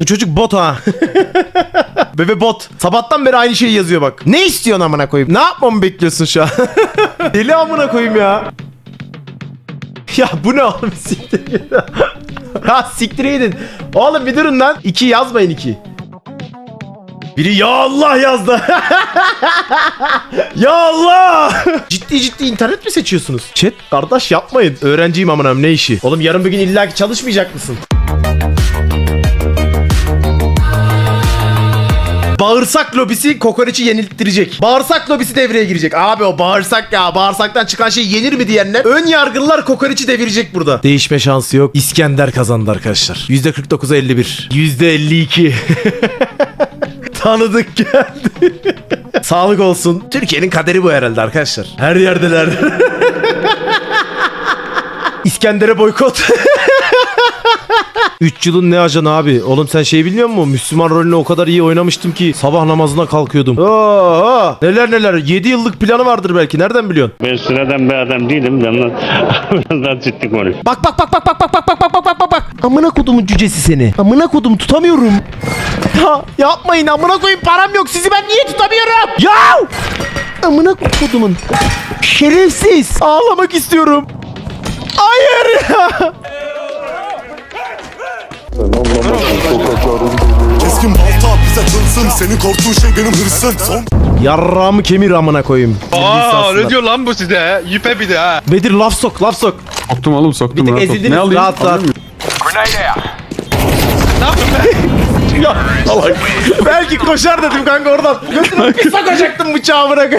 Bu çocuk bot ha. Bebe bot. Sabahtan beri aynı şeyi yazıyor bak. Ne istiyorsun amına koyayım? Ne yapmamı bekliyorsun şu an? Deli amına koyayım ya. Ya bu ne oğlum siktir. Ha siktir edin. Oğlum bir durun lan. İki yazmayın iki. Biri ya Allah yazdı. ya Allah. ciddi ciddi internet mi seçiyorsunuz? Chat kardeş yapmayın. Öğrenciyim amına ne işi? Oğlum yarın bir gün illaki çalışmayacak mısın? Bağırsak lobisi kokoreçi yenilttirecek. Bağırsak lobisi devreye girecek. Abi o bağırsak ya. Bağırsaktan çıkan şey yenir mi diyenler. Ön yargılılar kokoreçi devirecek burada. Değişme şansı yok. İskender kazandı arkadaşlar. %49'a 51. %52. Tanıdık geldi. Sağlık olsun. Türkiye'nin kaderi bu herhalde arkadaşlar. Her yerdeler. İskender'e boykot. 3 yılın ne ajanı abi? Oğlum sen şey biliyor musun? Müslüman rolünü o kadar iyi oynamıştım ki sabah namazına kalkıyordum. Oo, neler neler. 7 yıllık planı vardır belki. Nereden biliyorsun? Ben sıradan bir adam değilim. Biraz daha ciddi konuş. Bak bak bak bak bak bak bak bak bak bak bak bak bak. Amına kodumun cücesi seni. Amına kodum tutamıyorum. Ya yapmayın amına koyayım param yok. Sizi ben niye tutamıyorum? Ya! Amına kodumun. Şerefsiz. Ağlamak istiyorum. Hayır ya. Keskin balta bize tılsım Senin korktuğun şey benim hırsım Son Yarrağımı kemir amına koyayım. Aa ne diyor lan bu size? Yüpe bir de ha. Bedir laf sok laf sok. Soktum oğlum soktum. Bir ol. ezildiniz, Ne alayım? rahat, rahat. Ne yapayım ben? Ya salak. Belki koşar dedim kanka oradan. Götürüp bir sokacaktım bıçağı bırak.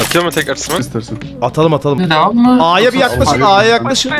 Atıyor mu tekrar smoke? İstersen. atalım atalım. Devam mı? A'ya bir yaklaşın A'ya yaklaşın.